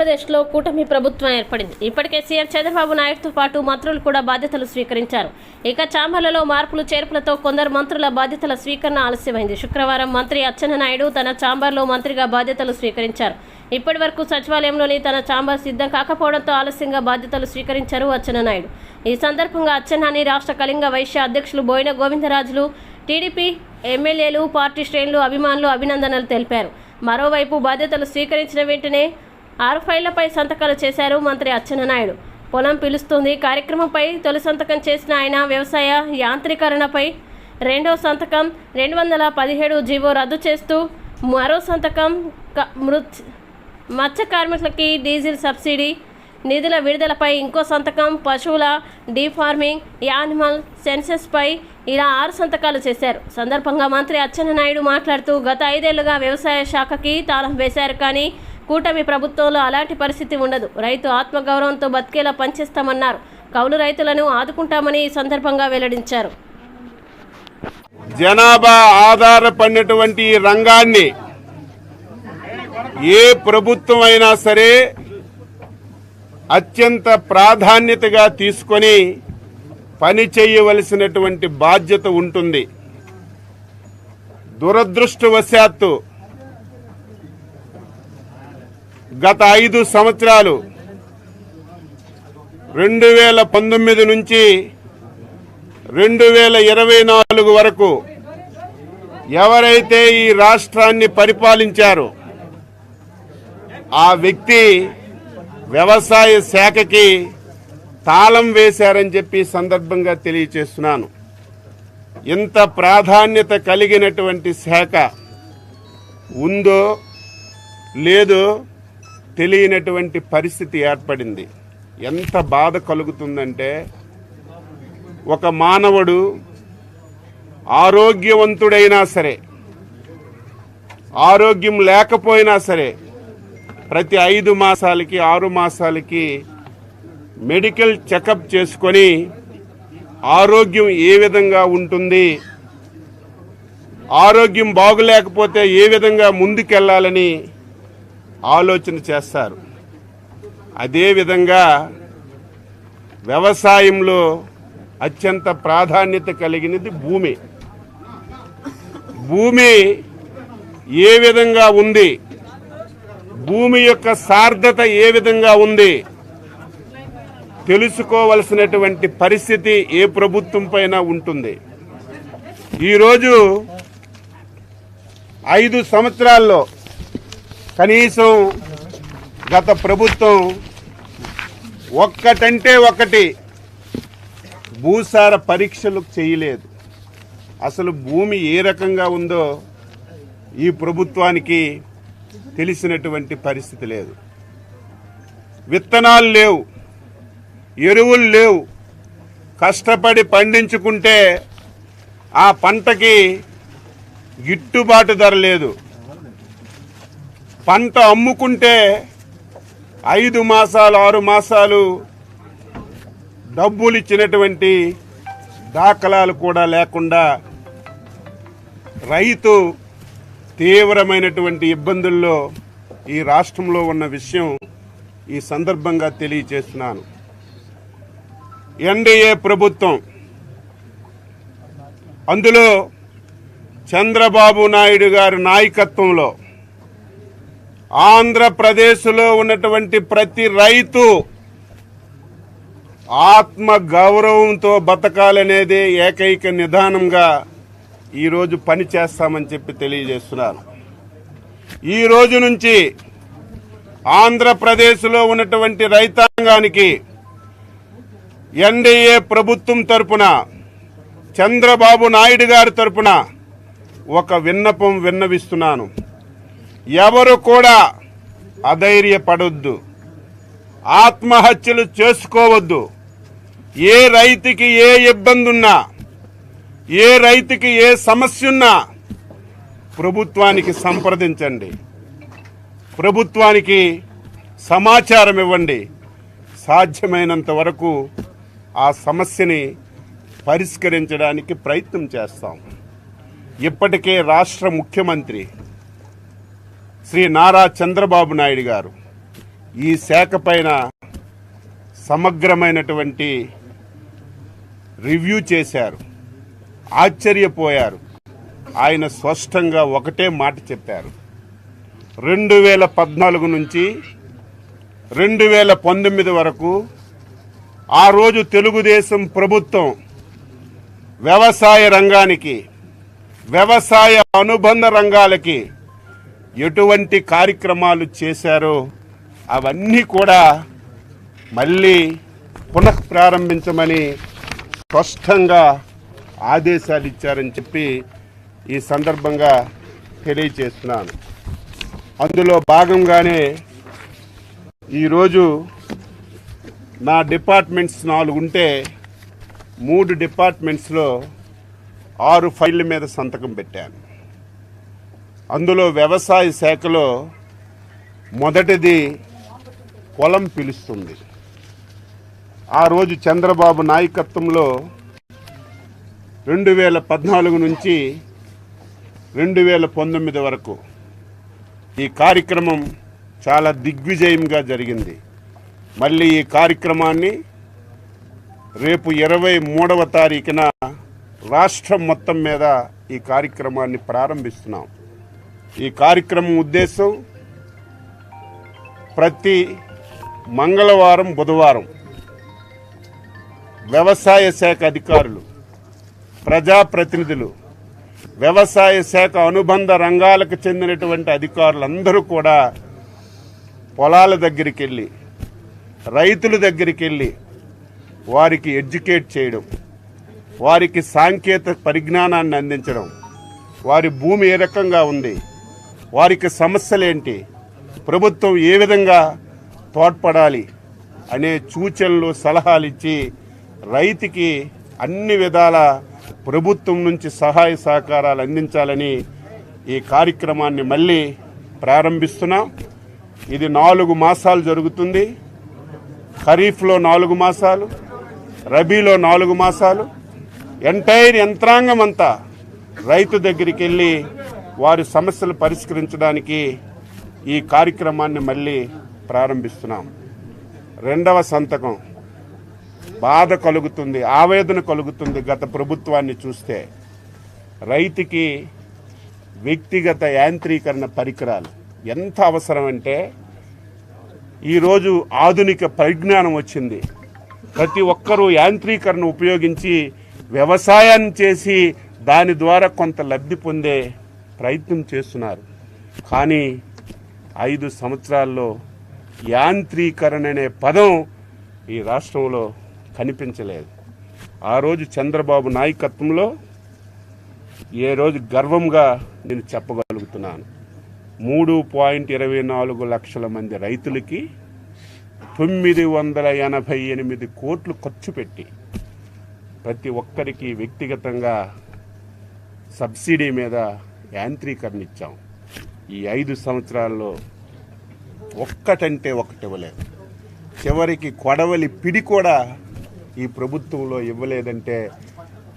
ఆంధ్రప్రదేశ్లో కూటమి ప్రభుత్వం ఏర్పడింది. ఇప్పటికే సీఎం చంద్రబాబు నాయుడుతో పాటు మంత్రులు కూడా బాధ్యతలు స్వీకరించారు. ఇక చాంబర్లలో మార్పులు చేర్పులతో కొందరు మంత్రుల బాధ్యతల స్వీకరణ ఆలస్యమైంది. శుక్రవారం మంత్రి అచ్చెన్నాయుడు తన చాంబర్లో మంత్రిగా బాధ్యతలు స్వీకరించారు. ఇప్పటి వరకు సచివాలయంలోని తన చాంబర్ సిద్ధం కాకపోవడంతో ఆలస్యంగా బాధ్యతలు స్వీకరించారు అచ్చెన్నాయుడు. ఈ సందర్భంగా అచ్చెన్నాని రాష్ట్ర కళింగ వైశ్య అధ్యక్షులు బోయిన గోవిందరాజులు టీడీపీ ఎమ్మెల్యేలు పార్టీ శ్రేణులు అభిమానులు అభినందనలు తెలిపారు. మరోవైపు బాధ్యతలు స్వీకరించిన వెంటనే ఆరు ఫైళ్ళపై సంతకాలు చేశారు మంత్రి అచ్చెన్నాయుడు. పొలం పిలుస్తుంది. కార్యక్రమంపై తొలి సంతకం చేసిన ఆయన వ్యవసాయ యాంత్రీకరణపై రెండో సంతకం రెండు వందల పదిహేడు జీవో రద్దు చేస్తూ మరో సంతకం క- మృత్ మత్స్య కార్మికులకి డీజిల్ సబ్సిడీ నిధుల విడుదలపై ఇంకో సంతకం పశువుల డీఫార్మింగ్ యానిమల్ సెన్సెస్పై ఇలా ఆరు సంతకాలు చేశారు. సందర్భంగా మంత్రి అచ్చెన్నాయుడు మాట్లాడుతూ గత ఐదేళ్ళుగా వ్యవసాయ శాఖకి తాళం వేశారు కానీ కూటమి ప్రభుత్వంలో అలాంటి పరిస్థితి ఉండదు. రైతు ఆత్మగౌరవంతో బతికేలా పనిచేస్తామన్నారు. కౌలు రైతులను ఆదుకుంటామని ఈ సందర్భంగా వెల్లడించారు. జనాభా ఆధారపడినటువంటి రంగాన్ని ఏ ప్రభుత్వం అయినా సరే అత్యంత ప్రాధాన్యతగా తీసుకొని పని చేయవలసినటువంటి బాధ్యత ఉంటుంది. దురదృష్టవశాత్తు గత ఐదు సంవత్సరాలు రెండు వేల పంతొమ్మిది నుంచి రెండు వేల ఇరవై నాలుగు వరకు ఎవరైతే ఈ రాష్ట్రాన్ని పరిపాలించారో ఆ వ్యక్తి వ్యవసాయ శాఖకి తాళం వేశారని చెప్పి సందర్భంగా తెలియచేస్తున్నాను. ఇంత ప్రాధాన్యత కలిగినటువంటి శాఖ ఉందో లేదో తెలియనటువంటి పరిస్థితి ఏర్పడింది. ఎంత బాధ కలుగుతుందంటే ఒక మానవుడు ఆరోగ్యవంతుడైనా సరే ఆరోగ్యం లేకపోయినా సరే ప్రతి ఐదు మాసాలకి ఆరు మాసాలకి మెడికల్ చెకప్ చేసుకొని ఆరోగ్యం ఏ విధంగా ఉంటుంది ఆరోగ్యం బాగులేకపోతే ఏ విధంగా ముందుకెళ్ళాలని ఆలోచన చేస్తారు. అదేవిధంగా వ్యవసాయంలో అత్యంత ప్రాధాన్యత కలిగినది భూమి. భూమి ఏ విధంగా ఉంది? భూమి యొక్క సార్థత ఏ విధంగా ఉంది? తెలుసుకోవలసినటువంటి పరిస్థితి ఏ ప్రభుత్వం పైన ఉంటుంది? ఈరోజు ఐదు సంవత్సరాల్లో కనీసం గత ప్రభుత్వం ఒక్కటంటే ఒకటి భూసార పరీక్షలు చేయలేదు. అసలు భూమి ఏ రకంగా ఉందో ఈ ప్రభుత్వానికి తెలిసినటువంటి పరిస్థితి లేదు. విత్తనాలు లేవు ఎరువులు లేవు. కష్టపడి పండించుకుంటే ఆ పంటకి గిట్టుబాటు ధర లేదు. పంట అమ్ముకుంటే ఐదు మాసాలు ఆరు మాసాలు డబ్బులు ఇచ్చినటువంటి దాఖలాలు కూడా లేకుండా రైతు తీవ్రమైనటువంటి ఇబ్బందుల్లో ఈ రాష్ట్రంలో ఉన్న విషయం ఈ సందర్భంగా తెలియజేస్తున్నాను ఎన్డీఏ ప్రభుత్వం అందులో చంద్రబాబు నాయుడు గారి నాయకత్వంలో ఆంధ్రప్రదేశ్లో ఉన్నటువంటి ప్రతి రైతు ఆత్మ గౌరవంతో బతకాలనేదే ఏకైక నిదానంగా ఈరోజు పని చేస్తామని చెప్పి తెలియజేస్తున్నారు ఈ రోజు నుంచి ఆంధ్రప్రదేశ్లో ఉన్నటువంటి రైతాంగానికి ఎన్డీఏ ప్రభుత్వం తరపున చంద్రబాబు నాయుడు గారి తరపున ఒక విన్నపం విన్నవిస్తున్నాను. ఎవరు కూడా అధైర్యపడొద్దు. ఆత్మహత్యలు చేసుకోవద్దు. ఏ రైతుకి ఏ ఇబ్బంది ఉన్నా ఏ రైతుకి ఏ సమస్య ఉన్నా ప్రభుత్వానికి సంప్రదించండి. ప్రభుత్వానికి సమాచారం ఇవ్వండి. సాధ్యమైనంత వరకు ఆ సమస్యని పరిష్కరించడానికి ప్రయత్నం చేస్తాం. ఇప్పటికే రాష్ట్ర ముఖ్యమంత్రి శ్రీ నారా చంద్రబాబు నాయుడు గారు ఈ శాఖ పైన సమగ్రమైనటువంటి రివ్యూ చేశారు ఆశ్చర్యపోయారు. ఆయన స్పష్టంగా ఒకటే మాట చెప్పారు. రెండు వేల పద్నాలుగు నుంచి రెండు వేల పంతొమ్మిది వరకు ఆ రోజు తెలుగుదేశం ప్రభుత్వం వ్యవసాయ రంగానికి వ్యవసాయ అనుబంధ రంగాలకి ఎటువంటి కార్యక్రమాలు చేశారో అవన్నీ కూడా మళ్ళీ పునఃప్రారంభించమని స్పష్టంగా ఆదేశాలు ఇచ్చారని చెప్పి ఈ సందర్భంగా తెలియచేస్తున్నాను అందులో భాగంగానే ఈరోజు నా డిపార్ట్మెంట్స్ నాలుగు ఉంటే మూడు డిపార్ట్మెంట్స్లో ఆరు ఫైళ్ళ మీద సంతకం పెట్టాను. అందులో వ్యవసాయ శాఖలో మొదటిది పొలం పిలుస్తుంది. ఆ రోజు చంద్రబాబు నాయకత్వంలో రెండు వేల పద్నాలుగు నుంచి రెండు వేల పంతొమ్మిది వరకు ఈ కార్యక్రమం చాలా దిగ్విజయంగా జరిగింది. మళ్ళీ ఈ కార్యక్రమాన్ని రేపు ఇరవై మూడవ తారీఖున రాష్ట్రం మొత్తం మీద ఈ కార్యక్రమాన్ని ప్రారంభిస్తున్నాం. ఈ కార్యక్రమం ఉద్దేశం ప్రతి మంగళవారం బుధవారం వ్యవసాయ శాఖ అధికారులు ప్రజాప్రతినిధులు వ్యవసాయ శాఖ అనుబంధ రంగాలకు చెందినటువంటి అధికారులందరూ కూడా పొలాల దగ్గరికి వెళ్ళి రైతుల దగ్గరికి వెళ్ళి వారికి ఎడ్యుకేట్ చేయడం వారికి సాంకేతిక పరిజ్ఞానాన్ని అందించడం వారి భూమి ఏ రకంగా ఉంది వారికి సమస్యలేంటి ప్రభుత్వం ఏ విధంగా తోడ్పడాలి అనే సూచనలు సలహాలు ఇచ్చి రైతుకి అన్ని విధాల ప్రభుత్వం నుంచి సహాయ సహకారాలు అందించాలని ఈ కార్యక్రమాన్ని మళ్ళీ ప్రారంభిస్తున్నాం. ఇది నాలుగు మాసాలు జరుగుతుంది. ఖరీఫ్లో నాలుగు మాసాలు రబీలో నాలుగు మాసాలు. ఎంటైర్ యంత్రాంగం అంతా రైతు దగ్గరికి వెళ్ళి వారి సమస్యలు పరిష్కరించడానికి ఈ కార్యక్రమాన్ని మళ్ళీ ప్రారంభిస్తున్నాం. రెండవ సంతకం. బాధ కలుగుతుంది ఆవేదన కలుగుతుంది గత ప్రభుత్వాన్ని చూస్తే. రైతుకి వ్యక్తిగత యాంత్రీకరణ పరికరాలు ఎంత అవసరం అంటే ఈరోజు ఆధునిక పరిజ్ఞానం వచ్చింది. ప్రతి ఒక్కరూ యాంత్రీకరణ ఉపయోగించి వ్యవసాయాన్ని చేసి దాని ద్వారా కొంత లబ్ధి పొందే ప్రయత్నం చేస్తున్నారు. కానీ ఐదు సంవత్సరాల్లో యాంత్రీకరణ అనే పదం ఈ రాష్ట్రంలో కనిపించలేదు. ఆ రోజు చంద్రబాబు నాయకత్వంలో ఏ రోజు గర్వంగా నేను చెప్పగలుగుతున్నాను. మూడు పాయింట్ ఇరవై నాలుగు లక్షల మంది రైతులకి తొమ్మిది వందల ఎనభై ఎనిమిది కోట్లు ఖర్చు పెట్టి ప్రతి ఒక్కరికి వ్యక్తిగతంగా సబ్సిడీ మీద యాంత్రీకరణ ఇచ్చాం ఈ ఐదు సంవత్సరాల్లో ఒక్కటంటే ఒకటి ఇవ్వలేదు. చివరికి కొడవలి పిడి కూడా ఈ ప్రభుత్వంలో ఇవ్వలేదంటే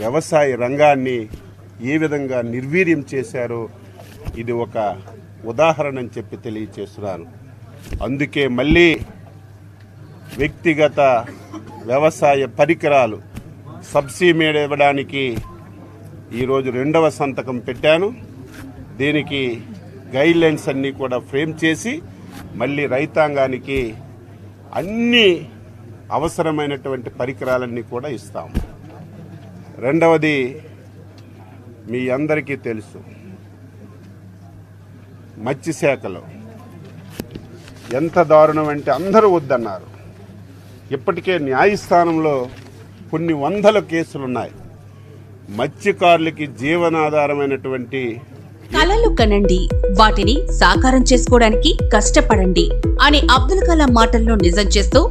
వ్యవసాయ రంగాన్ని ఏ విధంగా నిర్వీర్యం చేశారో ఇది ఒక ఉదాహరణ అని చెప్పి తెలియచేస్తున్నాను. అందుకే మళ్ళీ వ్యక్తిగత వ్యవసాయ పరికరాలు సబ్సిడీ మీద ఇవ్వడానికి ఈరోజు రెండవ సంతకం పెట్టాను. దీనికి గైడ్లైన్స్ అన్నీ కూడా ఫ్రేమ్ చేసి మళ్ళీ రైతాంగానికి అన్ని అవసరమైనటువంటి పరికరాలన్నీ కూడా ఇస్తాం రెండవది మీ అందరికీ తెలుసు. మత్స్యశాఖలో ఎంత దారుణం అంటే అందరూ వద్దన్నారు. ఇప్పటికే న్యాయస్థానంలో కొన్ని వందల కేసులున్నాయి. మత్స్యకారులకి జీవనాధారమైనటువంటి కలలు కనండి. వాటిని సాకారం చేసుకోవడానికి కష్టపడండి. అనే అబ్దుల్ కలాం మాటల్లో నిజం చేస్తూ